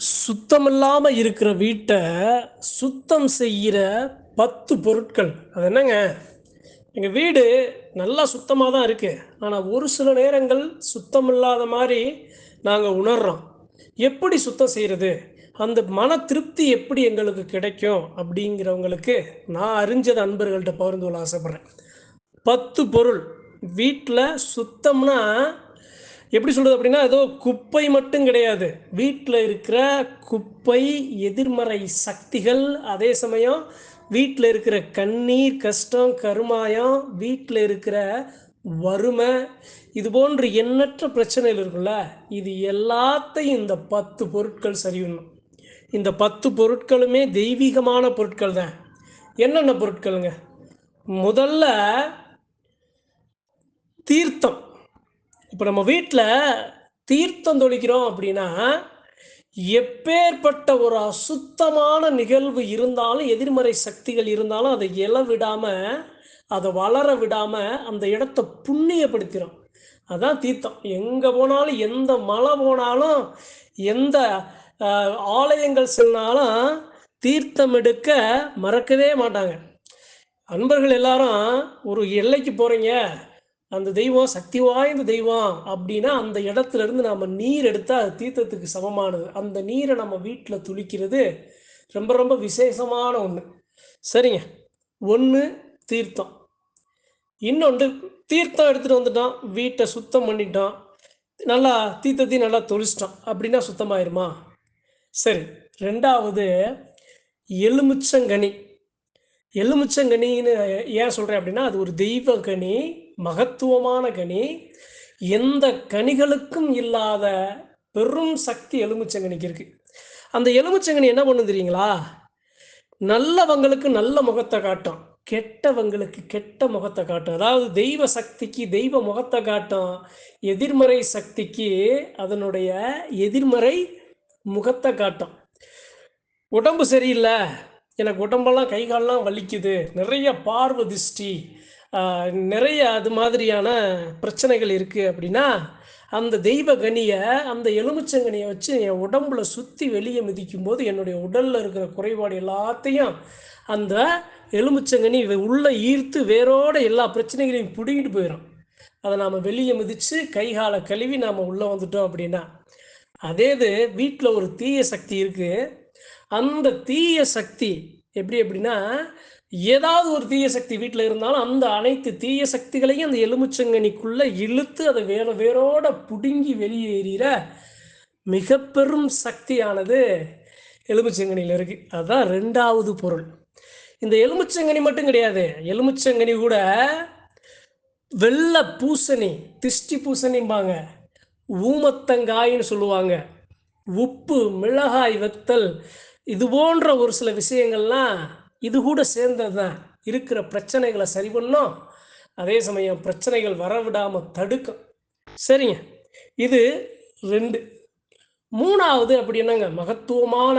சுத்தமில்லாமல் இருக்கிற வீட்டை சுத்தம் செய்கிற பத்து பொருட்கள். அது என்னங்க? எங்கள் வீடு நல்லா சுத்தமாக தான் இருக்குது ஆனால் ஒரு சில நேரங்கள் சுத்தம் இல்லாத மாதிரி நாங்கள் உணர்கிறோம் எப்படி சுத்தம் செய்கிறது அந்த மன திருப்தி எப்படி எங்களுக்கு கிடைக்கும் அப்படிங்கிறவங்களுக்கு நான் அறிஞ்சத அன்பர்கள்ட்ட பகிர்ந்து கொள்ள ஆசைப்பட்றேன். பத்து பொருள். வீட்டில் சுத்தம்னா எப்படி சொல்கிறது அப்படின்னா ஏதோ குப்பை மட்டும் கிடையாது. வீட்டில் இருக்கிற குப்பை எதிர்மறை சக்திகள் அதே சமயம் வீட்டில் இருக்கிற கண்ணீர் கஷ்டம் கருமாயம் வீட்டில் இருக்கிற வறுமை இது போன்ற எண்ணற்ற பிரச்சனைகள் இருக்குல்ல இது எல்லாத்தையும் இந்த பத்து பொருட்கள் சரியணும் இந்த பத்து பொருட்களுமே தெய்வீகமான பொருட்கள் தான். என்னென்ன பொருட்களுங்க? முதல்ல தீர்த்தம். இப்போ நம்ம வீட்டில் தீர்த்தம் தொழிக்கிறோம் அப்படின்னா எப்பேற்பட்ட ஒரு அசுத்தமான நிகழ்வு இருந்தாலும் எதிர்மறை சக்திகள் இருந்தாலும் அதை இல விடாமல் அதை வளர விடாமல் அந்த இடத்த புண்ணியப்படுத்திடும் அதான் தீர்த்தம். எங்கே போனாலும் எந்த மலை போனாலும் எந்த ஆலயங்கள் சென்னாலும் தீர்த்தம் எடுக்க மறக்கவே மாட்டாங்க. அன்பர்கள் எல்லாரும் ஒரு எல்லைக்கு போகிறீங்க அந்த தெய்வம் சக்தி வாய்ந்த தெய்வம் அப்படின்னா அந்த இடத்துல இருந்து நம்ம நீர் எடுத்தால் அது தீர்த்தத்துக்கு சமமானது. அந்த நீரை நம்ம வீட்டில் துளிக்கிறது ரொம்ப ரொம்ப விசேஷமான ஒன்று சரிங்க. ஒன்று தீர்த்தம். இன்னொன்று தீர்த்தம் எடுத்துகிட்டு வந்துட்டோம் வீட்டை சுத்தம் பண்ணிட்டோம் நல்லா தீர்த்தத்தையும் நல்லா தொளிச்சிட்டோம் அப்படின்னா சுத்தமாயிருமா? சரி. ரெண்டாவது எலுமிச்சங்கனி. எலுமிச்சங்கனின்னு ஏன் சொல்கிறேன் அப்படின்னா அது ஒரு தெய்வ கனி மகத்துவமான கனி. எந்த கனிகளுக்கும் இல்லாத பெரும் சக்தி எலுமிச்சங்கனிக்கு இருக்குது அந்த எலுமிச்சங்கனி என்ன பண்ணும் தெரியுங்களா? நல்லவங்களுக்கு நல்ல முகத்தை காட்டும். கெட்டவங்களுக்கு கெட்ட முகத்தை காட்டும். அதாவது தெய்வ சக்திக்கு தெய்வ முகத்தை காட்டும். எதிர்மறை சக்திக்கு அதனுடைய எதிர்மறை முகத்தை காட்டும். உடம்பு சரியில்லை. எனக்கு உடம்பெல்லாம் கை கால்லாம் வலிக்குது. நிறைய பார்வை திருஷ்டி நிறைய அது மாதிரியான பிரச்சனைகள் இருக்குது அப்படின்னா அந்த தெய்வ கனியை அந்த எலுமிச்சங்கனியை வச்சு என் உடம்புல சுற்றி வெளியே மிதிக்கும் போது என்னுடைய உடலில் இருக்கிற குறைபாடு எல்லாத்தையும் அந்த எலுமிச்சங்கனி உள்ளே ஈர்த்து வேரோட எல்லா பிரச்சனைகளையும் பிடுங்கிட்டு போயிடும் அதை நாம் வெளியே மிதித்து கை காலை கழுவி நாம் உள்ளே வந்துட்டோம் அப்படின்னா அதே இது வீட்டில் ஒரு தீய சக்தி இருக்குது அந்த தீய சக்தி எப்படி எப்படின்னா ஏதாவது ஒரு தீய சக்தி வீட்டில் இருந்தாலும் அந்த அனைத்து தீய சக்திகளையும் அந்த எலுமிச்சங்கனிக்குள்ளே இழுத்து அதை வேற வேரோட பிடுங்கி வெளியேறிற மிக பெரும் சக்தியானது எலுமிச்சங்கனியில் இருக்குது அதுதான் ரெண்டாவது பொருள். இந்த எலுமிச்சங்கனி மட்டும் கிடையாது. எலுமிச்சங்கனி கூட வெள்ளை பூசணி திஷ்டி பூசணிம்பாங்க. ஊமத்தங்காயின்னு சொல்லுவாங்க. உப்பு மிளகாய் வெத்தல் இது போன்ற ஒரு சில விஷயங்கள்லாம் இது கூட சேர்ந்தது தான். இருக்கிற பிரச்சனைகளை சரி பண்ணும். அதே சமயம் பிரச்சனைகள் வரவிடாமல் தடுக்கும். சரிங்க. இது ரெண்டு. மூணாவது அப்படி என்னங்க? மகத்துவமான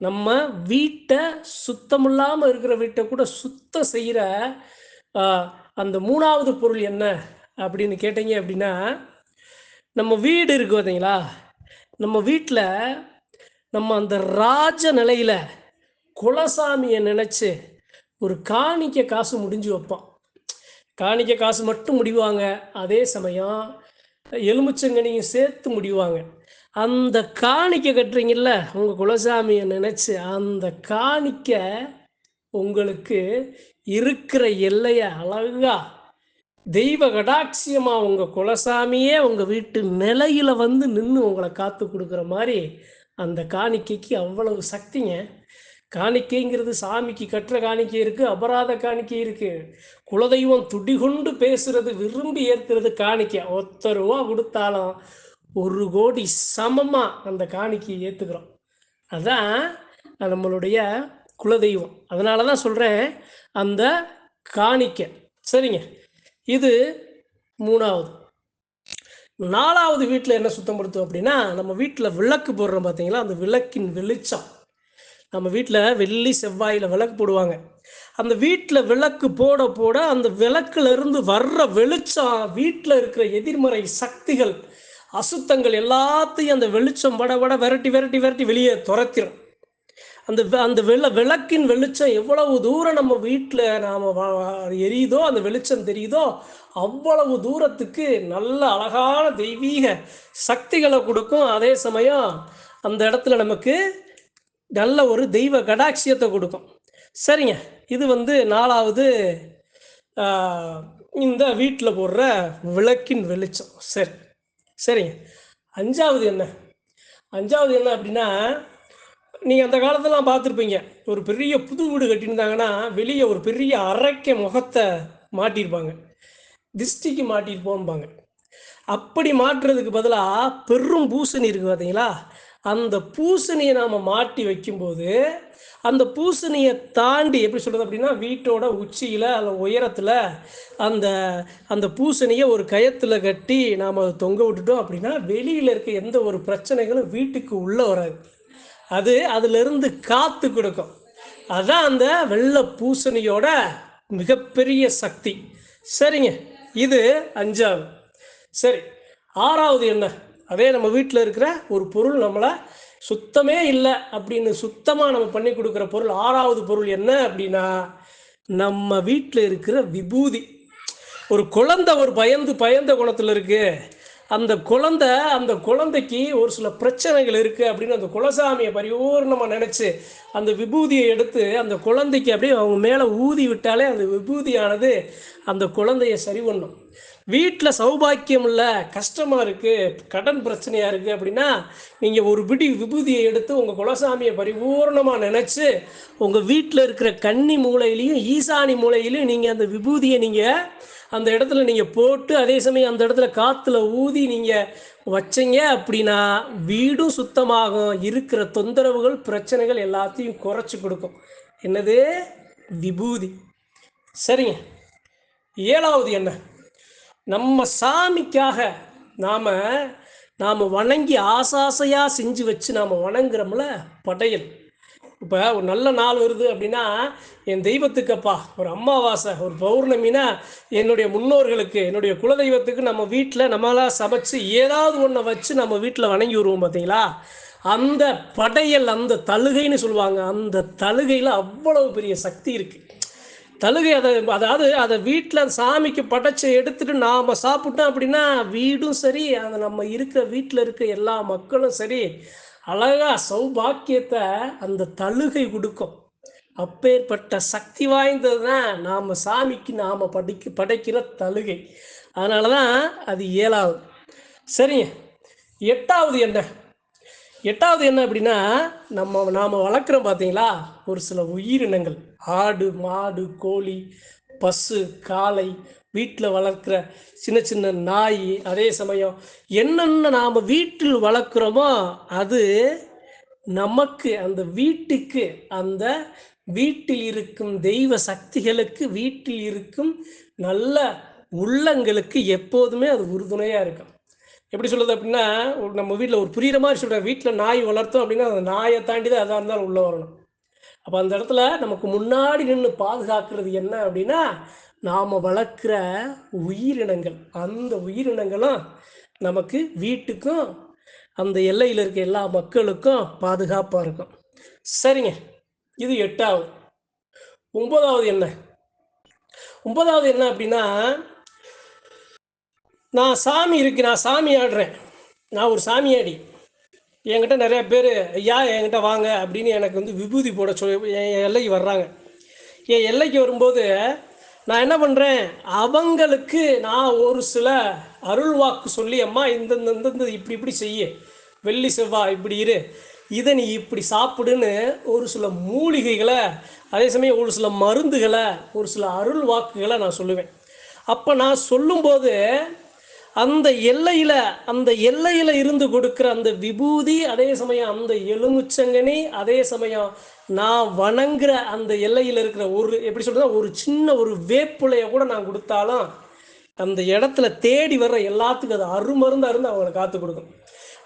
நம்ம வீட்டை சுத்தமில்லாமல் இருக்கிற வீட்டை கூட சுத்தம் செய்கிற அந்த மூணாவது பொருள் என்ன அப்படின்னு கேட்டீங்க அப்படின்னா நம்ம வீடு இருக்கு பார்த்தீங்களா நம்ம வீட்டில் நம்ம அந்த ராஜ நிலையில் குலசாமியை நினச்சி ஒரு காணிக்க காசு முடிஞ்சு வைப்போம் காணிக்க காசு மட்டும் முடிவாங்க. அதே சமயம் எலுமிச்சங்கனியும் சேர்த்து முடிவாங்க. அந்த காணிக்க கட்டுறீங்கல்ல உங்கள் குலசாமியை நினச்சி அந்த காணிக்க உங்களுக்கு இருக்கிற எல்லையை அழகா தெய்வ கடாட்சியமாக உங்கள் குலசாமியே உங்கள் வீட்டு நிலையில் வந்து நின்று உங்களை காத்து கொடுக்குற மாதிரி அந்த காணிக்கைக்கு அவ்வளவு சக்திங்க. காணிக்கைங்கிறது சாமிக்கு கட்டுற காணிக்கை இருக்கு அபராத காணிக்கை இருக்கு. குலதெய்வம் துடிகொண்டு பேசுறது விரும்பி ஏற்கிறது காணிக்கை. ஒத்த ரூபா கொடுத்தாலும் ஒரு கோடி சமமா அந்த காணிக்கையை ஏத்துக்கிறோம். அதான் நம்மளுடைய குலதெய்வம். அதனால தான் சொல்கிறேன் அந்த காணிக்கை. சரிங்க. இது மூணாவது. நாலாவது வீட்டில் என்ன சுத்தப்படுத்தும் அப்படின்னா நம்ம வீட்டில் விளக்கு போடுறோம் பார்த்தீங்களா அந்த விளக்கின் வெளிச்சம். நம்ம வீட்டில் வெள்ளி செவ்வாயில் விளக்கு போடுவாங்க. அந்த வீட்டில் விளக்கு போட போட அந்த விளக்குலேருந்து வர்ற வெளிச்சம் வீட்டில் இருக்கிற எதிர்மறை சக்திகள் அசுத்தங்கள் எல்லாத்தையும் அந்த வெளிச்சம் வட வட விரட்டி விரட்டி விரட்டி வெளியே துரத்திடும் அந்த அந்த வெள்ள விளக்கின் வெளிச்சம் எவ்வளவு தூரம் நம்ம வீட்டில் நாம் எரியுதோ அந்த வெளிச்சம் தெரியுதோ அவ்வளவு தூரத்துக்கு நல்ல அழகான தெய்வீக சக்திகளை கொடுக்கும். அதே சமயம் அந்த இடத்துல நமக்கு நல்ல ஒரு தெய்வ கடாட்சியத்தை கொடுக்கும். சரிங்க. இது வந்து நாலாவது இந்த வீட்டில் போடுற விளக்கின் வெளிச்சம். சரி. சரிங்க. அஞ்சாவது என்ன? அஞ்சாவது என்ன அப்படின்னா நீங்கள் அந்த காலத்தெல்லாம் பார்த்துருப்பீங்க. ஒரு பெரிய புது வீடு கட்டியிருந்தாங்கன்னா வெளியே ஒரு பெரிய அரைக்க முகத்தை மாட்டியிருப்பாங்க. திஷ்டிக்கு மாட்டியிருப்போம்பாங்க அப்படி மாட்டுறதுக்கு பதிலாக பெரும் பூசணி இருக்குது பார்த்தீங்களா அந்த பூசணியை நாம் மாட்டி வைக்கும்போது அந்த பூசணியை தாண்டி எப்படி சொல்கிறது அப்படின்னா வீட்டோட உச்சியில் அல்ல உயரத்தில் அந்த அந்த பூசணியை ஒரு கயத்தில் கட்டி நாம் தொங்க விட்டுட்டோம் அப்படின்னா வெளியில் இருக்க எந்த ஒரு பிரச்சனைகளும் வீட்டுக்கு உள்ளே வராது. அது அதிலிருந்து காத்து கொடுக்கும். அதான் அந்த வெள்ளை பூசணியோட மிகப்பெரிய சக்தி. சரிங்க இது அஞ்சாவது. சரி ஆறாவது என்ன? அதே நம்ம வீட்டில் இருக்கிற ஒரு பொருள் நம்மளை சுத்தமே இல்லை அப்படின்னு சுத்தமாக நம்ம பண்ணி கொடுக்குற பொருள் ஆறாவது பொருள் என்ன அப்படின்னா நம்ம வீட்டில் இருக்கிற விபூதி. ஒரு குழந்தை ஒரு பயந்து பயந்த குணத்தில் இருக்குது அந்த குழந்தை அந்த குழந்தைக்கு ஒரு சில பிரச்சனைகள் இருக்குது அப்படின்னு அந்த குலசாமியை பரிபூர்ணமாக நினச்சி அந்த விபூதியை எடுத்து அந்த குழந்தைக்கு அப்படியே அவங்க மேலே ஊதி விட்டாலே அந்த விபூதியானது அந்த குழந்தைய சரி பண்ணும். வீட்டில் சௌபாக்கியம் இல்லை கஷ்டமாக இருக்குது கடன் பிரச்சனையாக இருக்குது அப்படின்னா நீங்கள் ஒரு பிடி விபூதியை எடுத்து உங்கள் குலசாமியை பரிபூர்ணமாக நினச்சி உங்கள் வீட்டில் இருக்கிற கன்னி மூலையிலையும் ஈசானி மூலையிலையும் நீங்கள் அந்த விபூதியை நீங்கள் அந்த இடத்துல நீங்கள் போட்டு அதே சமயம் அந்த இடத்துல காற்றுல ஊதி நீங்கள் வச்சீங்க அப்படின்னா வீடும் சுத்தமாகும். இருக்கிற தொந்தரவுகள் பிரச்சனைகள் எல்லாத்தையும் குறைச்சி கொடுக்கும். என்னது? விபூதி. சரிங்க. ஏழாவது என்ன? நம்ம சாமிக்காக நாம் நாம் வணங்கி ஆசாசையாக செஞ்சு வச்சு நாம் வணங்குறோம்ல படையல். இப்போ ஒரு நல்ல நாள் வருது அப்படின்னா என் தெய்வத்துக்கப்பா ஒரு அமாவாசை ஒரு பௌர்ணமினா என்னுடைய முன்னோர்களுக்கு என்னுடைய குலதெய்வத்துக்கு நம்ம வீட்டில் நம்மளாக சமைச்சு ஏதாவது ஒன்றை வச்சு நம்ம வீட்டில் வணங்கி வருவோம் பார்த்தீங்களா அந்த படையல் அந்த தழுகைன்னு சொல்லுவாங்க. அந்த தழுகையில் அவ்வளவு பெரிய சக்தி இருக்குது தழுகை அதை அதாவது அதை வீட்டில் சாமிக்கு படைச்சி எடுத்துட்டு நாம் சாப்பிட்டோம் அப்படின்னா வீடும் சரி அந்த நம்ம இருக்கிற வீட்டில் இருக்க எல்லா மக்களும் சரி அழகா சௌபாக்கியத்தை அந்த தழுகை கொடுக்கும். அப்பேற்பட்ட சக்தி வாய்ந்தது தான் நாம் சாமிக்கு நாம் படிக்க படைக்கிற தழுகை. அதனால தான் அது ஏழாவது. சரிங்க. எட்டாவது என்ன? எட்டாவது என்ன அப்படின்னா நம்ம நாம் வளர்க்குறோம் பார்த்தீங்களா ஒரு சில உயிரினங்கள். ஆடு மாடு கோழி பசு காளை வீட்டில் வளர்க்குற சின்ன சின்ன நாய் அதே சமயம் என்னென்ன நாம் வீட்டில் வளர்க்குறோமோ அது நமக்கு அந்த வீட்டுக்கு அந்த வீட்டில் இருக்கும் தெய்வ சக்திகளுக்கு வீட்டில் இருக்கும் நல்ல உள்ளங்களுக்கு எப்போதுமே அது உறுதுணையாக இருக்கும். எப்படி சொல்கிறது அப்படின்னா ஒரு நம்ம வீட்டில் ஒரு புரியுற மாதிரி சொல்கிறேன் வீட்டில் நாய் வளர்த்தோம் அப்படின்னா அந்த நாயை தாண்டி தான் எதாக இருந்தாலும் உள்ளே வரணும். அப்போ அந்த இடத்துல நமக்கு முன்னாடி நின்று பாதுகாக்கிறது என்ன அப்படின்னா நாம் வளர்க்குற உயிரினங்கள். அந்த உயிரினங்களும் நமக்கு வீட்டுக்கும் அந்த எல்லையில் இருக்க எல்லா மக்களுக்கும் பாதுகாப்பாக இருக்கும். சரிங்க. இது எட்டாவது. ஒன்பதாவது என்ன? ஒன்பதாவது என்ன அப்படின்னா நான் சாமி இருக்கு நான் சாமி ஆடுறேன். நான் ஒரு சாமியாடி. என்கிட்ட நிறைய பேர் ஐயா என்கிட்ட வாங்க அப்படின்னு எனக்கு வந்து விபூதி போட சொல்லி என் எல்லைக்கு வர்றாங்க. என் எல்லைக்கு வரும்போது நான் என்ன பண்ணுறேன் அவங்களுக்கு நான் ஒரு சில அருள் வாக்கு சொல்லி அம்மா இந்த இப்படி இப்படி செய்ய. வெள்ளி செவ்வாய் இப்படி இரு. இதை நீ இப்படி சாப்பிடுன்னு ஒரு சில மூலிகைகளை அதே சமயம் ஒரு சில மருந்துகளை ஒரு சில அருள் வாக்குகளை நான் சொல்லுவேன். அப்போ நான் சொல்லும்போது அந்த எல்லையில் அந்த எல்லையில் இருந்து கொடுக்குற அந்த விபூதி அதே சமயம் அந்த எலுமிச்சங்கனி அதே சமயம் நான் வணங்குற அந்த எல்லையில் இருக்கிற ஒரு எப்படி சொல்றது ஒரு சின்ன ஒரு வேப்புலைய கூட நான் கொடுத்தாலும் அந்த இடத்துல தேடி வர்ற எல்லாத்துக்கும் அது அருமருந்து அருந்து அவங்களை காத்து கொடுக்கும்.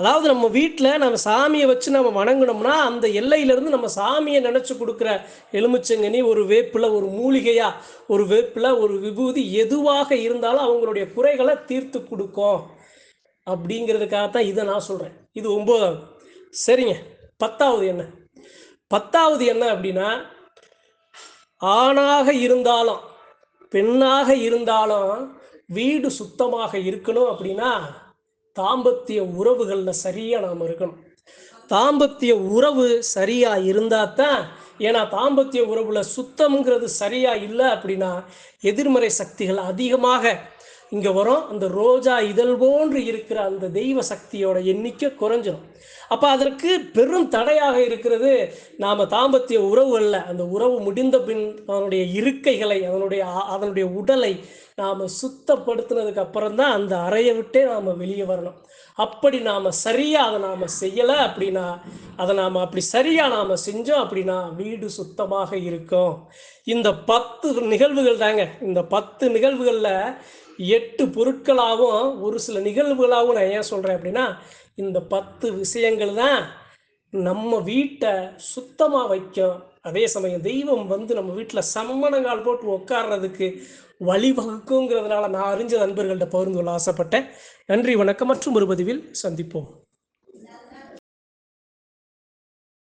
அதாவது நம்ம வீட்டில் நம்ம சாமியை வச்சு நம்ம வணங்கினோம்னா அந்த எல்லையிலேருந்து நம்ம சாமியை நினச்சி கொடுக்குற எலுமிச்சங்கனி ஒரு வேப்பில் ஒரு மூலிகையாக ஒரு வேப்பில் ஒரு விபூதி எதுவாக இருந்தாலும் அவங்களுடைய குறைகளை தீர்த்து கொடுக்கும். அப்படிங்கிறதுக்காக தான் இதை நான் சொல்கிறேன் இது ஒம்போதாவது. சரிங்க. பத்தாவது என்ன? பத்தாவது என்ன அப்படின்னா ஆணாக இருந்தாலும் பெண்ணாக இருந்தாலும் வீடு சுத்தமாக இருக்கணும் அப்படின்னா தாம்பத்திய உறவுகளில் சரியாக நாம் இருக்கணும். தாம்பத்திய உறவு சரியாக இருந்தால் தான் ஏன்னா தாம்பத்திய உறவில் சுத்தம்ங்கிறது சரியாக இல்லை அப்படின்னா எதிர்மறை சக்திகள் அதிகமாக இங்கே வரும். அந்த ரோஜா இதழ் போன்று இருக்கிற அந்த தெய்வ சக்தியோட எண்ணிக்கை குறைஞ்சிடும் அப்போ அதற்கு பெரும் தடையாக இருக்கிறது நாம் தாம்பத்திய உறவுகளில் அந்த உறவு முடிந்த பின் அதனுடைய இருக்கைகளை அதனுடைய அதனுடைய உடலை நாம் சுத்தப்படுத்தினதுக்கு அப்புறம் தான் அந்த அறையை விட்டே நாம் வெளியே வரணும். அப்படி நாம் சரியாக அதை நாம் செய்யலை அப்படின்னா அதை நாம் அப்படி சரியாக நாம் செஞ்சோம் அப்படின்னா வீடு சுத்தமாக இருக்கும். இந்த பத்து நிகழ்வுகள் தாங்க. இந்த பத்து நிகழ்வுகளில் எட்டு பொருட்களாகவும் ஒரு சில நிகழ்வுகளாகவும் நான் ஏன் சொல்கிறேன் அப்படின்னா இந்த பத்து விஷயங்கள் தான் நம்ம வீட்டை சுத்தமாக வைக்கும். அதே சமயம் தெய்வம் வந்து நம்ம வீட்டில் சம்மணங்கால் போட்டு உட்கார்றதுக்கு வழிவகுக்குங்கிறதுனால நான் அறிஞ்ச நண்பர்கள்ட்ட பகிர்ந்து கொள்ள ஆசைப்பட்டேன். நன்றி வணக்கம் மற்றும் ஒரு பதிவில் சந்திப்போம்.